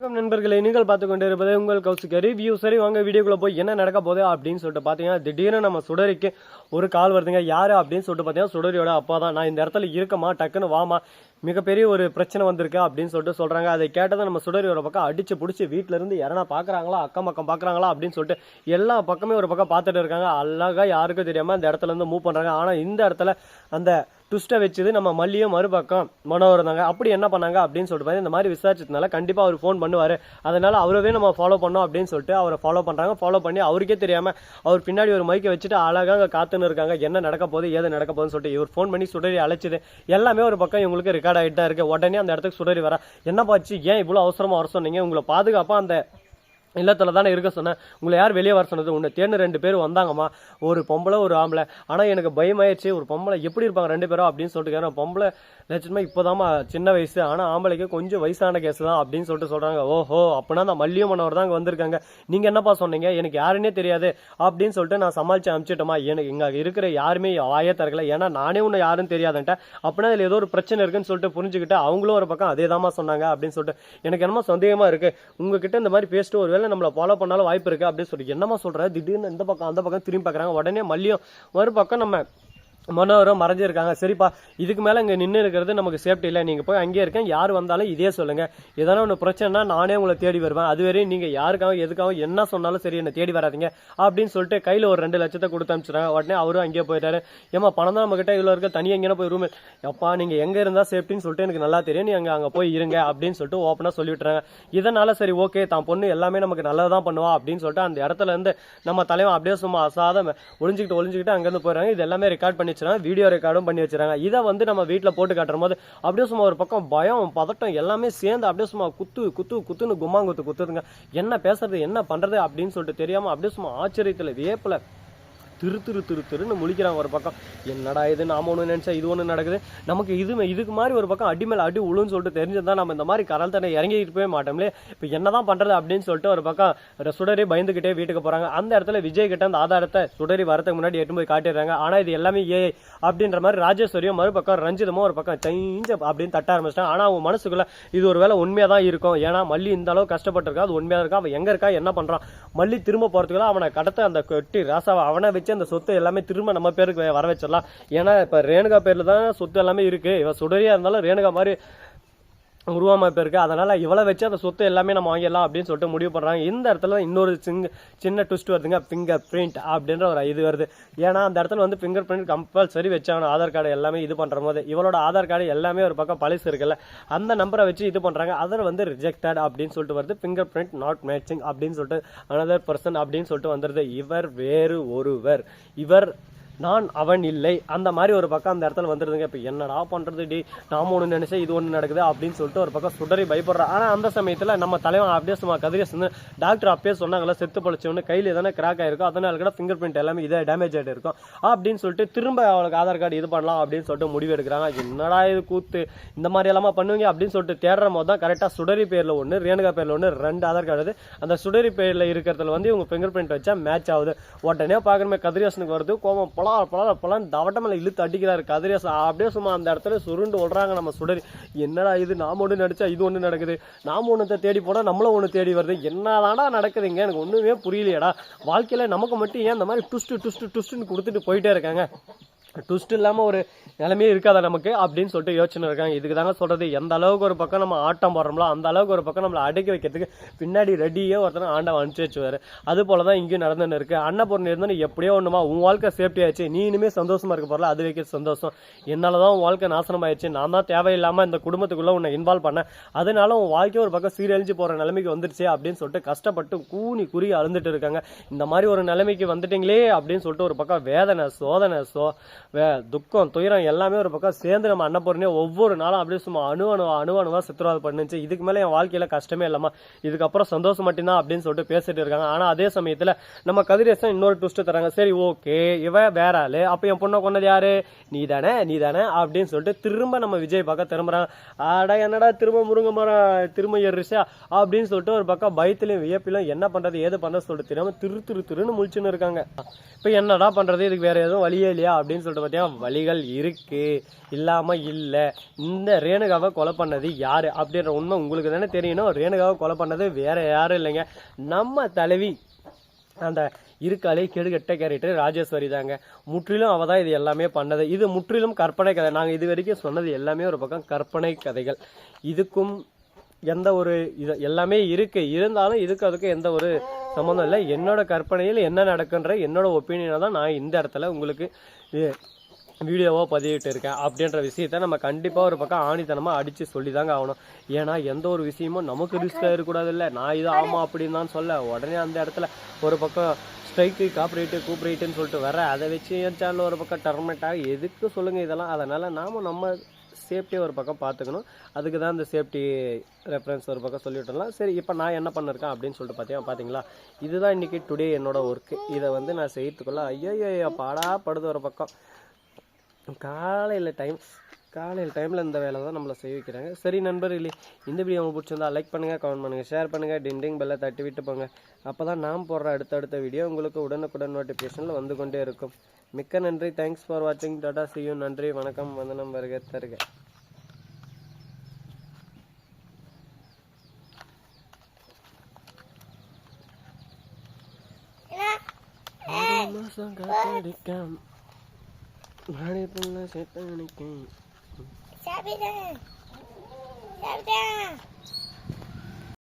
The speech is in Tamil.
வணக்கம் நண்பர்களே நீங்கள் பார்த்து கொண்டு இருப்பது உங்கள் கௌசிக்க ரிவ்யூ சரி வாங்க வீடியோக்குள்ள போய் என்ன நடக்க போகுது அப்படின்னு சொல்லிட்டு பார்த்தீங்கன்னா திடீர்னு நம்ம சுடரிக்கு ஒரு கால் வருதுங்க. யார் அப்படின்னு சொல்லிட்டு பார்த்தீங்கன்னா சுடரியோட அப்பா தான். நான் இந்த இடத்துல இருக்கமா டக்குன்னு வாமா மிகப்பெரிய ஒரு பிரச்சனை வந்திருக்கு அப்படின்னு சொல்லிட்டு சொல்கிறாங்க அதை கேட்டதை நம்ம சுடரி ஒரு பக்கம் அடிச்சு பிடிச்சி வீட்டிலேருந்து இருந்து யாரனா பார்க்குறாங்களா அக்கம் பக்கம் பார்க்குறாங்களா அப்படின்னு சொல்லிட்டு எல்லா பக்கமே ஒரு பக்கம் பார்த்துட்டு இருக்காங்க. அழகா யாருக்கும் தெரியாமல் அந்த இடத்துல இருந்து மூவ் பண்ணுறாங்க ஆனால் இந்த இடத்துல அந்த ட்விஸ்ட்டை வச்சது நம்ம மல்லியும் மறுபக்கம் மனோகர் தாங்க அப்படி என்ன பண்ணாங்க அப்படின்னு சொல்லிட்டு இந்த மாதிரி விசாரிச்சதுனால கண்டிப்பா அவர் ஃபோன் பண்ணுவார். அதனால அவரவே நம்ம ஃபாலோ பண்ணோம் அப்படின்னு சொல்லிட்டு அவரை ஃபாலோ பண்ணுறாங்க ஃபாலோ பண்ணி அவருக்கே தெரியாம அவர் பின்னாடி ஒரு மைக்கை வச்சுட்டு அழகாக அங்க காத்துன்னு இருக்காங்க. என்ன நடக்க போகுது ஏது நடக்க போகுதுன்னு சொல்லிட்டு இவர் ஃபோன் பண்ணி சுடரி அழைச்சிது. எல்லாமே ஒரு பக்கம் இவங்களுக்கு ரெக்கார்ட் ஆகிட்டு தான் இருக்கு. உடனே அந்த இடத்துக்கு சுடரி வர. என்னப்பாச்சு ஏன் இவ்வளோ அவசரமாக வர சொன்னீங்க? உங்களை பாதுகாப்பாக அந்த இல்லத்தில் தானே இருக்க சொன்னேன். உங்களை யார் வெளியே வர சொன்னது? உன்னை தேர்ந்து ரெண்டு பேர் வந்தாங்கம்மா. ஒரு பொம்பளை ஒரு ஆம்பளை. ஆனால் எனக்கு பயமாயிருச்சு ஒரு பொம்பளை எப்படி இருப்பாங்க ரெண்டு பேரும் அப்படின்னு சொல்லிட்டு கேட்டேன். பொம்பளை நிச்சயமா இப்போதாம்மா சின்ன வயசு. ஆனால் ஆம்பளைக்கு கொஞ்சம் வயசான கேஸ் தான் அப்படின்னு சொல்லிட்டு சொல்கிறாங்க ஓஹோ அப்படின்னா அந்த மல்லியம் மன்னவர் தான் வந்திருக்காங்க. நீங்கள் என்னப்பா சொன்னீங்க? எனக்கு யாருன்னே தெரியாது. அப்படின்னு சொல்லிட்டு நான் சமாளிச்சு அனுப்பிச்சிட்டோமா எனக்கு இங்கே இருக்கிற யாருமே வாயே திறக்கல. ஏன்னா நானே ஒன்று யாரும் தெரியாதுன்ட்டேன். அப்படின்னா அதில் ஏதோ ஒரு பிரச்சனை இருக்குன்னு சொல்லிட்டு புரிஞ்சுக்கிட்டு அவங்களும் ஒரு பக்கம் அதே சொன்னாங்க அப்படின்னு சொல்லிட்டு எனக்கு என்னமா சந்தேகமாக இருக்குது உங்ககிட்ட இந்த மாதிரி பேசிட்டு திடீர்னு நம்மள ஃபாலோ பண்ணாலும் வாய்ப்பு இருக்கு அப்படின்னு சொல்லி என்னமா சொல்கிற திடீர்னு இந்த பக்கம் அந்த பக்கம் திரும்பி பார்க்குறாங்க. உடனே மல்லியும் ஒரு பக்கம் நம்ம மனோரும் மறைஞ்சிருக்காங்க. சரிப்பா இதுக்கு மேலே இங்கே நின்று இருக்கிறது நமக்கு சேஃப்டி இல்லை. நீங்கள் போய் அங்கேயே இருக்கேன் யார் வந்தாலும் இதே சொல்லுங்கள் எதனா ஒன்று பிரச்சனைனா நானே உங்களை தேடி வருவேன். அது வரையும் நீங்கள் யாருக்காக எதுக்காக என்ன சொன்னாலும் சரி என்னை தேடி வராதீங்க. அப்படின்னு சொல்லிட்டு கையில் ஒரு ரெண்டு லட்சத்தை கொடுத்து அனுப்பிச்சிடுறாங்க. உடனே அவரும் அங்கேயே போயிட்டாரு. ஏமா பணம் தான் நம்ம இவ்வளோ இருக்க தனியாக எங்கேனா போய் ரூம் அப்பா நீங்கள் எங்கே இருந்தால் சேஃப்டின்னு சொல்லிட்டு எனக்கு நல்லா தெரியும். நீங்கள் அங்கே போய் இருங்க அப்படின்னு சொல்லிட்டு ஓப்பனாக சொல்லி விட்டுறாங்க சரி ஓகே தான் பொண்ணு எல்லாமே நமக்கு நல்லதான் பண்ணுவா அப்படின்னு சொல்லிட்டு அந்த இடத்துல இருந்து நம்ம தலைவன் அப்படியே சும்மா அசாத ஒழிஞ்சிக்கிட்டு ஒழிஞ்சிக்கிட்டு அங்கேருந்து போயிடுறாங்க. இது எல்லாமே ரெக்கார்ட் பண்ணி வச்சிருக்காங்க வீடியோ ரெக்கார்டும் பண்ணி வச்சிருக்காங்க இதை வந்து நம்ம வீட்டில் போட்டு காட்டுற போது அப்படியே சும்மா ஒரு பக்கம் பயம் பதட்டம் எல்லாமே சேர்ந்து அப்படியே சும்மா குத்து குத்து குத்துன்னு கும்மாங்குத்து குத்துதுங்க. என்ன பேசுறது என்ன பண்றது அப்படின்னு சொல்லிட்டு தெரியாம அப்படியே சும்மா ஆச்சரியத்தில் வியப்பில் திரு திரு திரு திருன்னு முழிக்கிறாங்க ஒரு பக்கம். என்னடா இது நாம ஒன்று நினச்சா இது ஒன்று நடக்குது? நமக்கு இது இதுக்கு மாதிரி ஒரு பக்கம் அடி மேலே அடி உழுன்னு சொல்லிட்டு தெரிஞ்சிருந்தா நம்ம இந்த மாதிரி கரல் தண்ணி இறங்கிட்டு போய் மாட்டோம்லே. இப்போ என்னதான் பண்ணுறது அப்படின்னு சொல்லிட்டு ஒரு பக்கம் சுடரி பயந்துக்கிட்டே வீட்டுக்கு போகிறாங்க அந்த இடத்துல விஜய் கிட்ட அந்த ஆதாரத்தை சுடரி வரதுக்கு முன்னாடி எட்டு போய் காட்டிடுறாங்க. ஆனால் இது எல்லாமே ஏ அப்படின்ற மாதிரி ராஜேஸ்வரியும் மறுபக்கம் ரஞ்சிதமும் ஒரு பக்கம் செஞ்ச அப்படின்னு தட்ட ஆரம்பிச்சிட்டாங்க. ஆனால் அவன் மனசுக்குள்ளே இது ஒரு வேளை உண்மையாக தான் இருக்கும். ஏன்னா மல்லி இந்த அளவு கஷ்டப்பட்டிருக்கா? அது உண்மையாக இருக்கா? அவன் எங்கே இருக்கா? என்ன பண்ணுறான் மல்லி திரும்ப போகிறதுக்குள்ள அவனை கடத்த அந்த கொட்டி ராசாவை அவனை வச்சு அந்த சொத்து எல்லாமே திரும்ப நம்ம பேருக்கு வர வச்சிடலாம் ஏன்னா இப்போ ரேணுகா பேரில் தான் சொத்து எல்லாமே இருக்குது இவன் சுடரியா இருந்தாலும் ரேணுகா மாதிரி உருவமைப்பு இருக்குது அதனால் இவ்வளோ வச்சு அந்த சொத்து எல்லாமே நம்ம வாங்கிடலாம் அப்படின்னு சொல்லிட்டு முடிவு பண்ணுறாங்க இந்த இடத்துல இன்னொரு சிங்க சின்ன ட்விஸ்ட் வருதுங்க. ஃபிங்கர் பிரிண்ட் அப்படின்ற ஒரு இது வருது. ஏன்னா அந்த இடத்துல வந்து ஃபிங்கர் பிரிண்ட் கம்பல்சரி வச்சாங்க. ஆதார் கார்டு எல்லாமே இது பண்ணுற போது. இவளோட ஆதார் கார்டு எல்லாமே ஒரு பக்கம் பழசு இருக்குல்ல. அந்த நம்பரை வச்சு இது பண்ணுறாங்க அதில் வந்து ரிஜெக்டட் அப்படின்னு சொல்லிட்டு வருது. ஃபிங்கர் பிரிண்ட் நாட் மேட்சிங் அப்படின்னு சொல்லிட்டு அனதர் பர்சன் அப்படின்னு சொல்லிட்டு வந்துடுது இவர் வேறு ஒருவர். இவர் நான் அவன் இல்லை. அந்த மாதிரி ஒரு பக்கம் அந்த இடத்துல வந்துருதுங்க இப்போ என்னடா பண்ணுறது டி? நாம ஒன்று நினைச்சா இது ஒன்று நடக்குது அப்படின்னு சொல்லிட்டு ஒரு பக்கம் சுடரி பயப்படுறான் ஆனால் அந்த சமயத்தில் நம்ம தலைவன் அப்படியே சும்மா கதிரேஸ் வந்து டாக்டர் அப்பயே சொன்னாங்களா செத்து பொழைச்சவனு கையில் எதனா கிராக் ஆயிருக்கும் அதனால கூட ஃபிங்கர் பிரிண்ட் எல்லாமே இதே டேமேஜ் ஆகிட்டு இருக்கும். அப்படின்னு சொல்லிட்டு திரும்ப அவளுக்கு ஆதார் கார்டு இது பண்ணலாம் அப்படின்னு சொல்லிட்டு முடிவு எடுக்கிறாங்க. என்னடா இது கூத்து? இந்த மாதிரி எல்லாமா பண்ணுவீங்க அப்படின்னு சொல்லிட்டு தேடுற போது தான் கரெக்டாக சுடரி பேரில் ஒன்று ரேணுகா பேரில் ஒன்று ரெண்டு ஆதார் கார்டு அந்த சுடரி பேரில் இருக்கிறதுல வந்து இவங்க ஃபிங்கர் பிரிண்ட் வச்சா மேட்ச் ஆகுது. உடனே பார்க்குறமே கதிரேசனுக்கு வருது கோவம் பல பலா பலான்னு தவட்டமலை இழுத்து அடிக்கிறாரு கதிரேசன் அப்படியே சும்மா அந்த இடத்துல சுருண்டு விடுறாங்க நம்ம சுடரி. என்னடா இது? நாம் ஒன்று நடிச்சா இது ஒன்று நடக்குது. நாம ஒன்றத்தை தேடி போனால் நம்மளும் ஒன்று தேடி வருது. என்னதாடா நடக்குதுங்க? எனக்கு ஒன்றுமே புரியலையேடா. வாழ்க்கையில் நமக்கு மட்டும் ஏன் இந்த மாதிரி டுஸ்ட்டு டுஸ்ட்டு டுஸ்ட்டுன்னு கொடுத்துட்டு போயிட்டே இருக்காங்க? ட்விஸ்ட் இல்லாமல் ஒரு நிலைமையே இருக்காதா நமக்கு அப்படின்னு சொல்லிட்டு யோசனை இருக்காங்க. இதுக்கு தாங்க சொல்கிறது எந்த அளவுக்கு ஒரு பக்கம் நம்ம ஆட்டம் போடுறோம்ல அந்த அளவுக்கு ஒரு பக்கம் நம்மளை அடக்கி வைக்கிறதுக்கு பின்னாடி ரெடியே ஒருத்தனை ஆண்டை அனுப்பிச்சு வச்சுவார் அது போல தான் இங்கேயும் நடந்துன்னு இருக்குது அன்னபூர்ணி இருந்தா எப்படியோ ஒன்றுமா உன் வாழ்க்கை சேஃப்டி ஆச்சு நீ இனிமேல் சந்தோஷமாக இருக்க போகிறல அது வைக்கிறது சந்தோஷம். என்னால் தான் உன் வாழ்க்கை நாசனம் ஆயிடுச்சு நான் தான் தேவையில்லாமல் இந்த குடும்பத்துக்குள்ளே உன்னை இன்வால்வ் பண்ணேன். அதனால உன் வாழ்க்கை ஒரு பக்கம் சீரழிஞ்சு போகிற நிலைமைக்கு வந்துருச்சு அப்படின்னு சொல்லிட்டு கஷ்டப்பட்டு கூனி குறி அழுந்துட்டு இருக்காங்க. இந்த மாதிரி ஒரு நிலைமைக்கு வந்துட்டீங்களே அப்படின்னு சொல்லிட்டு ஒரு பக்கம் வேதனை சோதனை சோ வே துக்கம் துயரம் எல்லாமே ஒரு பக்கம் சேர்ந்து நம்ம அன்னபூர்ணியே ஒவ்வொரு நாளும் அப்படியே சும்மா அணு அணு அணு அணுவா சித்திரவாதம் பண்ணுச்சு. இதுக்கு மேலே என் வாழ்க்கையில் கஷ்டமே இல்லாமல் இதுக்கப்புறம் சந்தோஷம் மட்டும்தான் அப்படின்னு சொல்லிட்டு பேசிட்டு இருக்காங்க. ஆனால் அதே சமயத்தில் நம்ம கதிரேசன் இன்னொரு ட்விஸ்ட் தராங்க. சரி ஓகே இவன் வேற ஆளு. அப்போ என் பொண்ணை கொண்டது யாரு? நீ தானே நீ தானே அப்படின்னு சொல்லிட்டு திரும்ப நம்ம விஜய் பக்கம் திரும்புறாங்க ஆடா என்னடா திரும்ப முருங்க மரம் திரும்ப ஏறிச்சா அப்படின்னு சொல்லிட்டு ஒரு பக்கம் பயத்திலையும் வியப்பிலும் என்ன பண்ணுறது ஏது பண்ணுறது சொல்லிட்டு தெரியாமல் திரு திரு திருன்னு முழிச்சுன்னு இருக்காங்க. இப்போ என்னடா பண்ணுறது இதுக்கு வேற எதுவும் வழியே இல்லையா அப்படின்னு சொல்லிட்டு சொல்லிட்டு பார்த்தீங்கன்னா வழிகள் இருக்கு. இல்லாம இல்லை. இந்த ரேணுகாவை கொலை பண்ணது யாரு? அப்படின்ற உண்மை உங்களுக்கு தானே தெரியணும். ரேணுகாவை கொலை பண்ணது வேற யாரும் இல்லைங்க. நம்ம தலைவி அந்த இருக்காலே கெடுகட்ட கேரக்டர் ராஜேஸ்வரி தாங்க. முற்றிலும் அவள் தான் இது எல்லாமே பண்ணது. இது முற்றிலும் கற்பனை கதை. நாங்கள் இது வரைக்கும் சொன்னது எல்லாமே ஒரு பக்கம் கற்பனை கதைகள். இதுக்கும் எந்த ஒரு இது எல்லாமே இருக்கு. இருந்தாலும் இதுக்கு அதுக்கு எந்த ஒரு சம்மந்தம் இல்லை. என்னோட கற்பனையில் என்ன நடக்குன்ற என்னோட ஒப்பீனியனை தான் நான் இந்த இடத்துல உங்களுக்கு வீடியோவாக பதிவிட்டு இருக்கேன். அப்படின்ற விஷயத்த நம்ம கண்டிப்பாக ஒரு பக்கம் ஆணித்தனமாக அடித்து சொல்லி தாங்க ஆகணும். ஏன்னா எந்த ஒரு விஷயமும் நமக்கு ரிஸ்க் ஆகிடக்கூடாது இல்லை நான் இது ஆமாம் அப்படின்னு தான் சொல்ல. உடனே அந்த இடத்துல ஒரு பக்கம் ஸ்ட்ரைக்கு காப்ரேட்டு கூப்ரேட்டுன்னு சொல்லிட்டு வர அதை வச்சு என் சேனல் ஒரு பக்கம் டர்மேட் ஆகி எதுக்கு சொல்லுங்கள் இதெல்லாம்? அதனால் நாம நம்ம சேஃப்டியாக ஒரு பக்கம் பார்த்துக்கணும் அதுக்கு தான் இந்த சேஃப்டி ரெஃபரன்ஸ் ஒரு பக்கம் சொல்லிவிட்டலாம் சரி இப்போ நான் என்ன பண்ணிருக்கேன் அப்படின்னு சொல்லிட்டு பார்த்தீங்கன்னா பார்த்தீங்களா இதுதான் இன்றைக்கி டுடே என்னோட ஒர்க்கு. இதை வந்து நான் செய்யறதுக்குள்ள ஐயோ ஐயோ பாடா படுது ஒரு பக்கம். காலையில் டைம் காலையில் டைமில் இந்த வேலை தான் நம்மளை செய்ய வைக்கிறாங்க. சரி நண்பர்களே இந்த வீடியோ உங்களுக்கு பிடிச்சிருந்தா லைக் பண்ணுங்கள் கமெண்ட் பண்ணுங்கள் ஷேர் பண்ணுங்கள் டிண்டிங் பெல்லை தட்டி விட்டு போங்க. அப்போ தான் நாம் போடுற அடுத்தடுத்த வீடியோ உங்களுக்கு உடனுக்குடன் நோட்டிஃபிகேஷனில் வந்து கொண்டே இருக்கும். மிக்க நன்றி. தேங்க்ஸ் ஃபார் வாட்சிங் டாடா சியூ நன்றி. வணக்கம். வந்தனம் வருக தருக. ஆறு மாசம் காத்தடிக்காம. மாடி புள்ள செத்தடிக்கும் சாப்பிட்டேன் சாப்பிட்டேன்